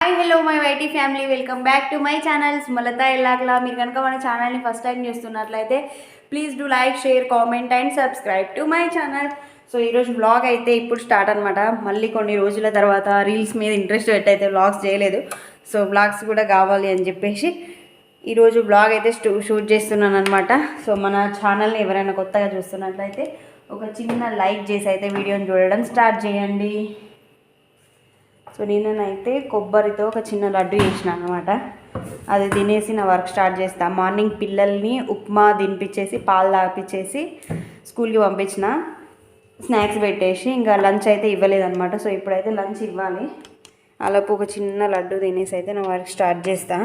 Hi hello my YT family welcome back to my channel's Sumalatha ఎలాగలా మీరు కనుక మన ఛానల్ని ఫస్ట్ టైం చూస్తున్నట్లయితే please do like share comment and subscribe to my channel so ఈరోజు blog అయితే ఇప్పుడు start అనమాట మళ్ళీ కొన్ని రోజుల తర్వాత రీల్స్ మీద ఇంట్రెస్ట్ పెట్టయితే బ్లాగ్స్ చేయలేదు. సో బ్లాగ్స్ కూడా కావాలి అని చెప్పేసి ఈరోజు బ్లాగ్ అయితే షూట్ చేస్తున్నాను అనమాట సో మన ఛానల్ని ఎవరైనా కొత్తగా చూస్తున్నట్లయితే ఒక చిన్న లైక్ చేసి అయితే వీడియోని చూడడం స్టార్ట్ చేయండి. సో నేనైతే కొబ్బరితో ఒక చిన్న లడ్డు చేసిన అనమాట అది తినేసి నా వర్క్ స్టార్ట్ చేస్తా. మార్నింగ్ పిల్లల్ని ఉప్మా తినిపించేసి పాలు తాగిపించేసి స్కూల్కి పంపించిన. స్నాక్స్ పెట్టేసి ఇంకా లంచ్ అయితే ఇవ్వలేదన్నమాట. సో ఇప్పుడైతే లంచ్ ఇవ్వాలి. అలాపు ఒక చిన్న లడ్డు తినేసి అయితే నా వర్క్ స్టార్ట్ చేస్తా.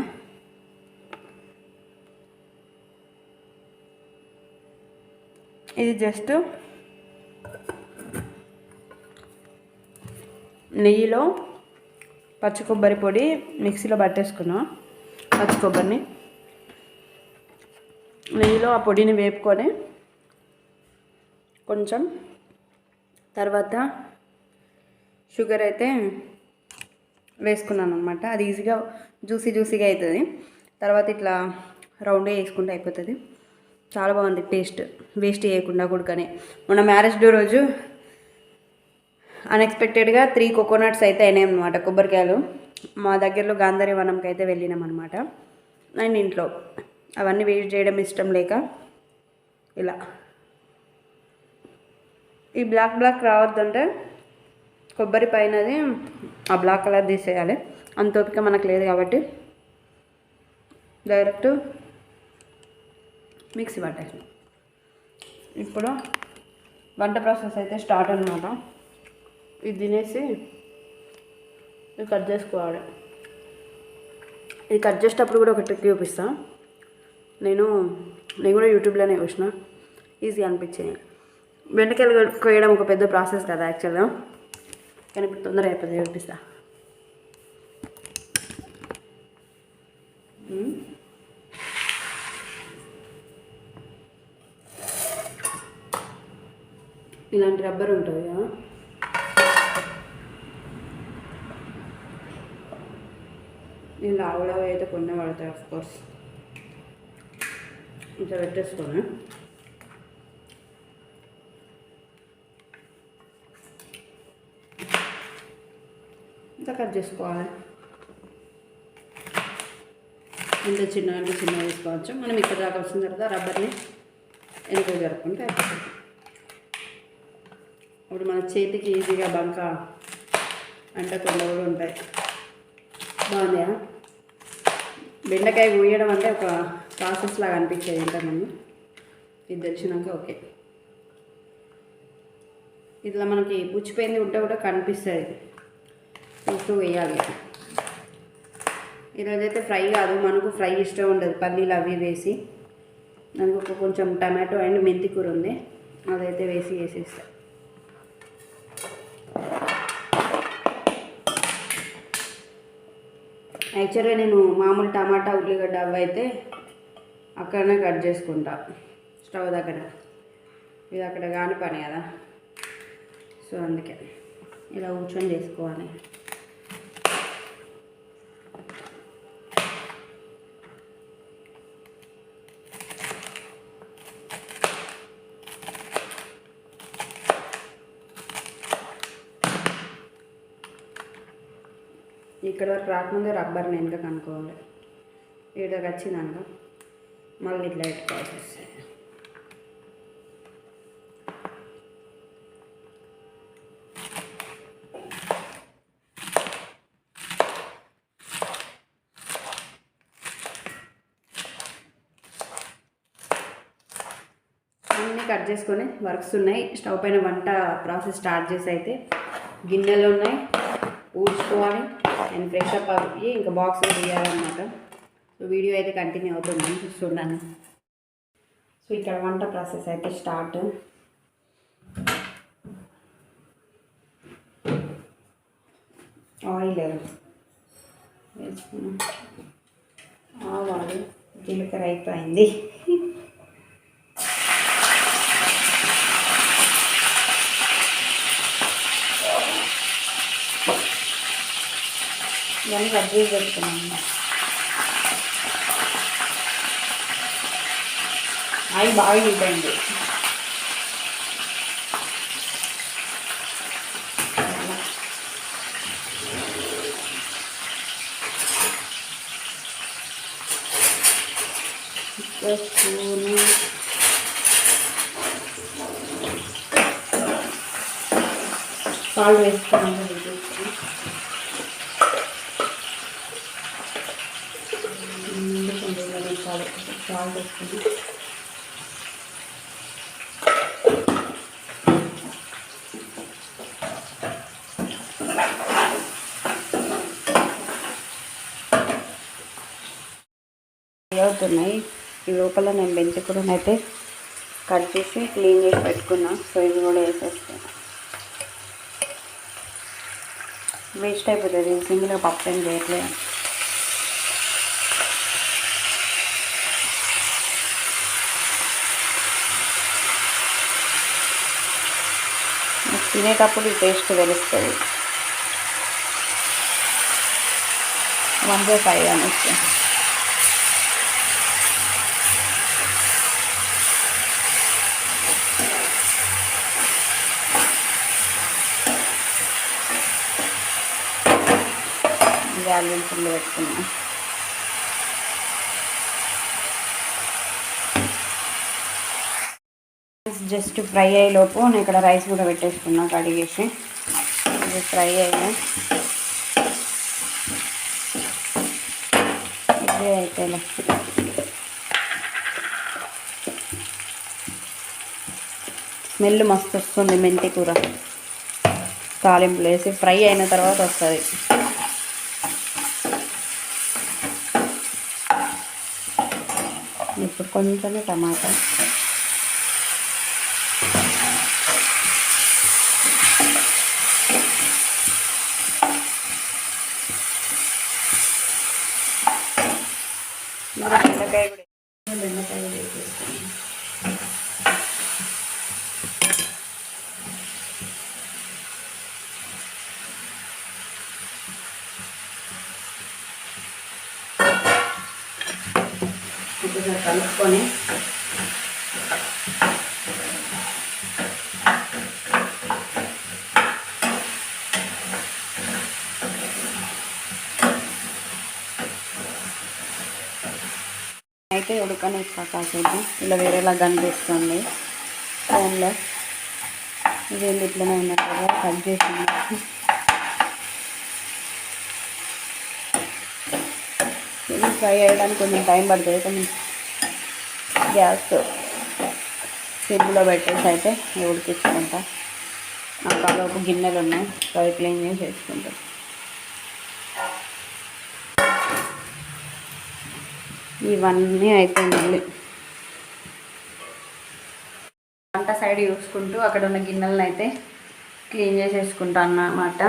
ఇది జస్ట్ నెయ్యిలో పచ్చి కొబ్బరి పొడి మిక్సీలో పట్టేసుకున్నాం. పచ్చి కొబ్బరిని. నెయ్యిలో ఆ పొడిని వేపుకొని కొంచెం తర్వాత షుగర్ అయితే వేసుకున్నాను అనమాట అది ఈజీగా జ్యూసీ జ్యూసీగా అవుతుంది తర్వాత ఇట్లా రౌండ్గా వేసుకుంటే అయిపోతుంది. చాలా బాగుంది టేస్ట్. వేస్ట్ చేయకుండా కొడుకని మొన్న మ్యారేజ్ డే రోజు అన్ఎక్స్పెక్టెడ్గా త్రీ కోకోనట్స్ అయితే అయినాయి అనమాట కొబ్బరికాయలు. మా దగ్గరలో గాంధారి వనంకి అయితే వెళ్ళినాం అనమాట అండ్ ఇంట్లో అవన్నీ వేస్ట్ చేయడం ఇష్టం లేక ఇలా. ఈ బ్లాక్ బ్లాక్ రావద్దంటే కొబ్బరి పైనది ఆ బ్లాక్ కలర్ తీసేయాలి. అంత ఓపిక మనకు లేదు కాబట్టి డైరెక్ట్ మిక్సీ పట్టేసి. ఇప్పుడు వంట ప్రాసెస్ అయితే స్టార్ట్ అనమాట ఇది తినేసి ఇది కట్ చేసుకోవాలి. ఇది కట్ చేసేటప్పుడు కూడా ఒక ట్రిక్ చూపిస్తా. నేను నేను కూడా యూట్యూబ్లోనే చూసిన. ఈజీ అనిపించింది. బెండకాయలు కోయడం ఒక పెద్ద ప్రాసెస్ కదా యాక్చువల్గా. కానీ ఇప్పుడు తొందరగా అయిపోతుంది చూపిస్తా. ఇలాంటి రబ్బర్ ఉంటుంది కదా. నేను లావులావు అయితే కొన్ని పడతాయి ఆఫ్ కోర్స్ ఇట్లా పెట్టేసుకోను? ఇంత కట్ చేసుకోవాలి? ఎంత చిన్న అంటే చిన్న తీసుకోవచ్చు. మనం ఇక్కడ దాకా వచ్చిన తర్వాత రబ్బర్ని వెనుక జరుపుకుంటే ఇప్పుడు మన చేతికి ఈజీగా బంక అంటకుండా కూడా ఉంటాయి. బాగుందా బెండకాయ కోయడం అంటే ఒక ప్రాసెస్ లాగా అనిపించేది ఇంతకుముందు ఇది తెలిసినాక ఓకే. ఇట్లా మనకి పుచ్చిపోయింది ఉంటే కూడా కనిపిస్తుంది. చూస్తూ వేయాలి. ఈరోజైతే ఫ్రై కాదు మనకు ఫ్రై ఇష్టం ఉండదు. పల్లీలు అవి వేసి నాకు కొంచెం టమాటో అండ్ మెంతి కూర ఉంది. అదైతే వేసి వేసేస్తా. యాక్చువల్గా నేను మామూలు టమాటా ఉల్లిగడ్డ అవి అయితే అక్కడనే కట్ చేసుకుంటా. స్టవ్ దగ్గర. ఇది అక్కడ కాని పని కదా. సో అందుకే. ఇలా కూర్చొని చేసుకోవాలి. ఇక్కడ వరకు రాకముందే నేను ఇంకా కనుక్కోవాలి ఇక్కడికి వచ్చిందనుక మళ్ళీ ఇట్లా పెట్టుకోవాల్సి వస్తుంది. అన్నీ కట్ చేసుకొని వర్క్స్ ఉన్నాయి. స్టవ్ పైన వంట ప్రాసెస్ స్టార్ట్ చేసి అయితే గిన్నెలు ఉన్నాయి. ఊడ్చుకోవాలి. నేను ఫ్రెష్ అప్ అయ్యి ఇంకా బాక్స్ తీయాలన్నమాట. సో వీడియో అయితే కంటిన్యూ అవుతుంది. చూడండి సో ఇక్కడ వంట ప్రాసెస్ అయితే స్టార్ట్ ఆయిల్ వేసుకున్నాం. ఆవాలు జీలకర్ర అయిపోయింది. ఇవన్నీ కట్ చేసి పెట్టుకున్నాను. ఆయిల్ బాగా ఇవ్వండి స్పూను సాల్ట్ వేసుకున్నాను సాల్ట్ సాల్ట్ అవుతున్నాయి. ఈ లోపల నేను మెంతి అయితే కట్ చేసి క్లీన్ చేసి పెట్టుకున్నా. సో ఇది కూడా వేసేస్తాను వేస్ట్ అయిపోతుంది. సింగిల్గా పప్పు ఏం చేయట్లేదు. తినేటప్పుడు ఈ టేస్ట్ తెలుస్తుంది. మంచిగా ఫ్రై అనేసి గాలిని ఫుల్ పెట్టుకున్నాం. జస్ట్ ఫ్రై అయ్యేలోపు నేను ఇక్కడ రైస్ కూడా పెట్టేసుకున్నా కడిగేసి. ఇది ఫ్రై అయ్యా. ఇదే అయితేలే స్మెల్ మస్తు వస్తుంది మెంతి కూర. తాలింపులు వేసి ఫ్రై అయిన తర్వాత వస్తుంది. ఇప్పుడు కొంచెమే టమాటా. ఇంకా బెండకాయ కూడా బెండకాయ కూడా వేసేస్తాను కొద్దిగా కలుపుకొని అయితే ఉడకనిస్తా కాసేపు ఇలా వేరేలా కనిపిస్తుంది ఫోన్లో ఇదేంటి ఇట్లనే ఉన్నట్టు కదా కట్ చేసింది. ఇది ఫ్రై అయ్యడానికి కొంచెం టైం పడుతుంది కొంచెం గ్యాస్ సిమ్లో పెట్టేసి అయితే ఉడికించుకుంటా. నాకు ఒక గిన్నెలు ఉన్నాయి సో అవి క్లీన్ చేసి వేసుకుంటాను ఇవన్నీ అయిపోయింది మళ్ళీ వంట సైడ్ చూసుకుంటూ అక్కడ ఉన్న గిన్నెలను అయితే క్లీన్ చేసేసుకుంటాను అన్నమాట.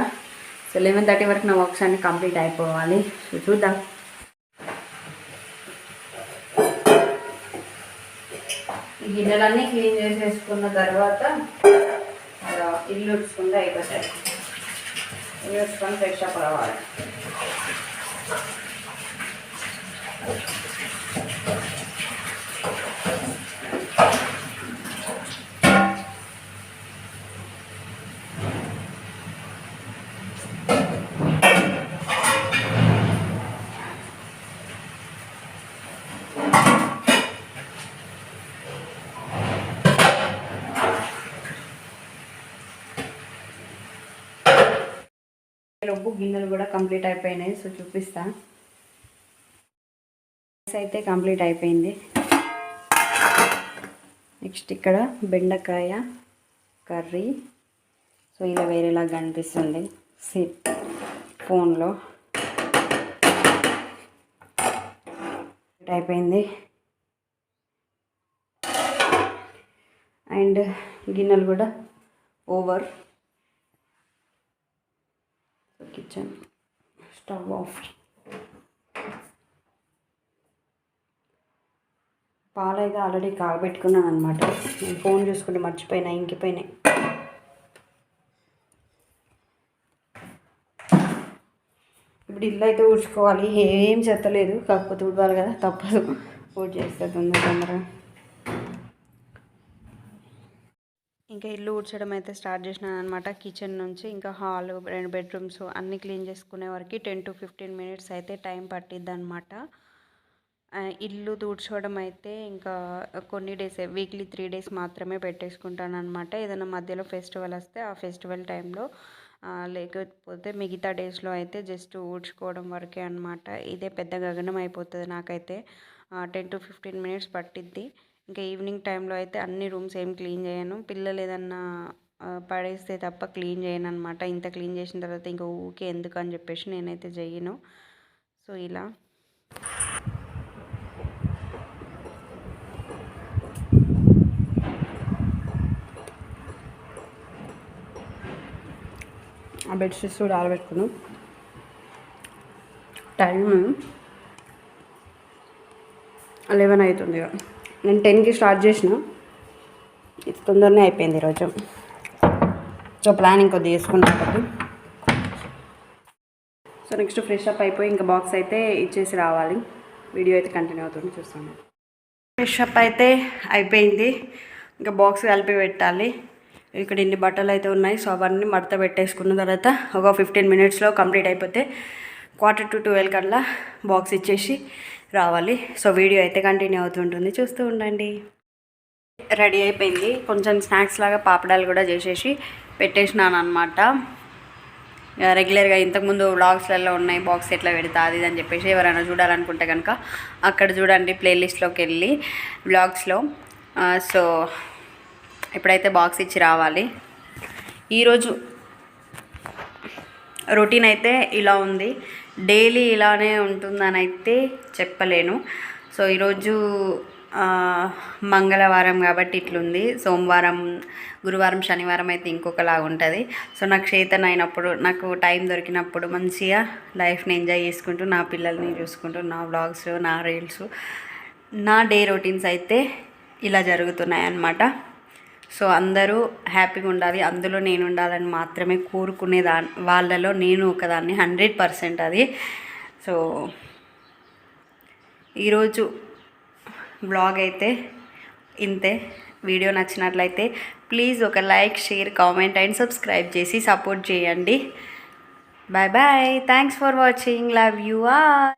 సో లెవెన్ థర్టీ వరకు నా వర్క్స్ అన్ని కంప్లీట్ అయిపోవాలి. సో చూద్దాం. ఈ గిన్నెలన్నీ క్లీన్ చేసేసుకున్న తర్వాత ఇల్లు ఉడుచుకుంటే అయిపోతాయి. ఇల్లు ఉడుచుకొని ఫ్రెష్ అప్ అవ్వాలి. లోపు గిన్నెలు కూడా కంప్లీట్ అయిపోయినాయి సో చూపిస్తా. రైస్ అయితే కంప్లీట్ అయిపోయింది. నెక్స్ట్ ఇక్కడ బెండకాయ కర్రీ. సో ఇలా వేరేలా కనిపిస్తుంది సి ఫోన్లో. అయిపోయింది. అండ్ గిన్నెలు కూడా ఓవర్. కిచెన్ స్టవ్ ఆఫ్ పాలు అయితే ఆల్రెడీ కాగబెట్టుకున్నాను అనమాట నేను ఫోన్ చూసుకుంటే మర్చిపోయినా ఇంకిపోయినాయి. ఇప్పుడు ఇల్లు అయితే ఊడ్చుకోవాలి. ఏం చెత్తలేదు కాకపోతే ఉడవాలి కదా. తప్పదు. ఊడ్ చేస్తే తొందర తొందరగా. ఇంకా ఇల్లు ఊడ్చడం అయితే స్టార్ట్ చేసినాను అనమాట కిచెన్ నుంచి ఇంకా హాల్ రెండు బెడ్రూమ్స్ అన్నీ క్లీన్ చేసుకునే వరకు టెన్ టు ఫిఫ్టీన్ మినిట్స్ అయితే టైం పట్టిద్ది అనమాట ఇల్లు తూడ్చోవడం అయితే ఇంకా కొన్ని డేస్ వీక్లీ త్రీ డేస్ మాత్రమే పెట్టేసుకుంటాను అనమాట ఏదైనా మధ్యలో ఫెస్టివల్ వస్తే ఆ ఫెస్టివల్ టైంలో లేకపోతే మిగతా డేస్లో అయితే జస్ట్ ఊడ్చుకోవడం వరకే అనమాట ఇదే పెద్ద గగనం అయిపోతుంది నాకైతే. టెన్ టు ఫిఫ్టీన్ మినిట్స్ పట్టిద్ది. ఇంకా ఈవినింగ్ టైంలో అయితే అన్ని రూమ్స్ ఏం క్లీన్ చేయను. పిల్లలు ఏదన్నా పడేస్తే తప్ప క్లీన్ చేయను అనమాట ఇంత క్లీన్ చేసిన తర్వాత ఇంకా ఊకే ఎందుకు అని చెప్పేసి నేనైతే చెయ్యను సో ఇలా. ఆ బెడ్షీట్స్ కూడా ఆరబెట్టుకున్నాం టైం లెవెన్ అవుతుంది ఇక. నేను టెన్కి స్టార్ట్ చేసిన. ఇది తొందరనే అయిపోయింది ఈరోజు సో ప్లానింగ్ కొద్దిగా చేసుకున్నాను కాబట్టి. సో నెక్స్ట్ ఫ్రెష్ అప్ అయిపోయి ఇంకా బాక్స్ అయితే ఇచ్చేసి రావాలి. వీడియో అయితే కంటిన్యూ అవుతుంది చూస్తాను. ఫ్రెష్ అప్ అయితే అయిపోయింది. ఇంకా బాక్స్ కలిపి పెట్టాలి. ఇక్కడ ఇన్ని బట్టలు అయితే ఉన్నాయి. సో అవన్నీ మడత పెట్టేసుకున్న తర్వాత ఒక ఫిఫ్టీన్ మినిట్స్లో కంప్లీట్ అయిపోతే క్వార్టర్ టు ట్వెల్వ్ కల్లా బాక్స్ ఇచ్చేసి రావాలి. సో వీడియో అయితే కంటిన్యూ అవుతుంటుంది. చూస్తూ ఉండండి. రెడీ అయిపోయింది. కొంచెం స్నాక్స్ లాగా పాపడాలు కూడా చేసేసి పెట్టేసినాను అనమాట రెగ్యులర్గా ఇంతకుముందు వ్లాగ్స్లలో ఉన్నాయి. బాక్స్ ఎట్లా పెడతా అది అని చెప్పేసి ఎవరైనా చూడాలనుకుంటే కనుక అక్కడ చూడండి ప్లేలిస్ట్లోకి వెళ్ళి వ్లాగ్స్లో. సో ఇప్పుడైతే బాక్స్ ఇచ్చి రావాలి. ఈరోజు రొటీన్ అయితే ఇలా ఉంది. డైలీ ఇలానే ఉంటుందని అయితే చెప్పలేను. సో ఈరోజు మంగళవారం కాబట్టి ఇట్లుంది. సోమవారం గురువారం శనివారం అయితే ఇంకొకలాగా ఉంటుంది. సో నాకు చేతన అయినప్పుడు నాకు టైం దొరికినప్పుడు మంచిగా లైఫ్ని ఎంజాయ్ చేసుకుంటూ నా పిల్లల్ని చూసుకుంటూ నా వ్లాగ్స్ నా రీల్స్ నా డే రొటీన్స్ అయితే ఇలా జరుగుతున్నాయి అన్నమాట సో అందరూ హ్యాపీగా ఉండాలి. అందులో నేను ఉండాలని మాత్రమే కోరుకునే దా వాళ్ళలో నేను ఒకదాన్ని హండ్రెడ్ పర్సెంట్ అది. సో ఈరోజు బ్లాగ్ అయితే ఇంతే. వీడియో నచ్చినట్లయితే ప్లీజ్ ఒక like share comment and subscribe చేసి సపోర్ట్ చేయండి. Bye bye. Thanks for watching. Love you are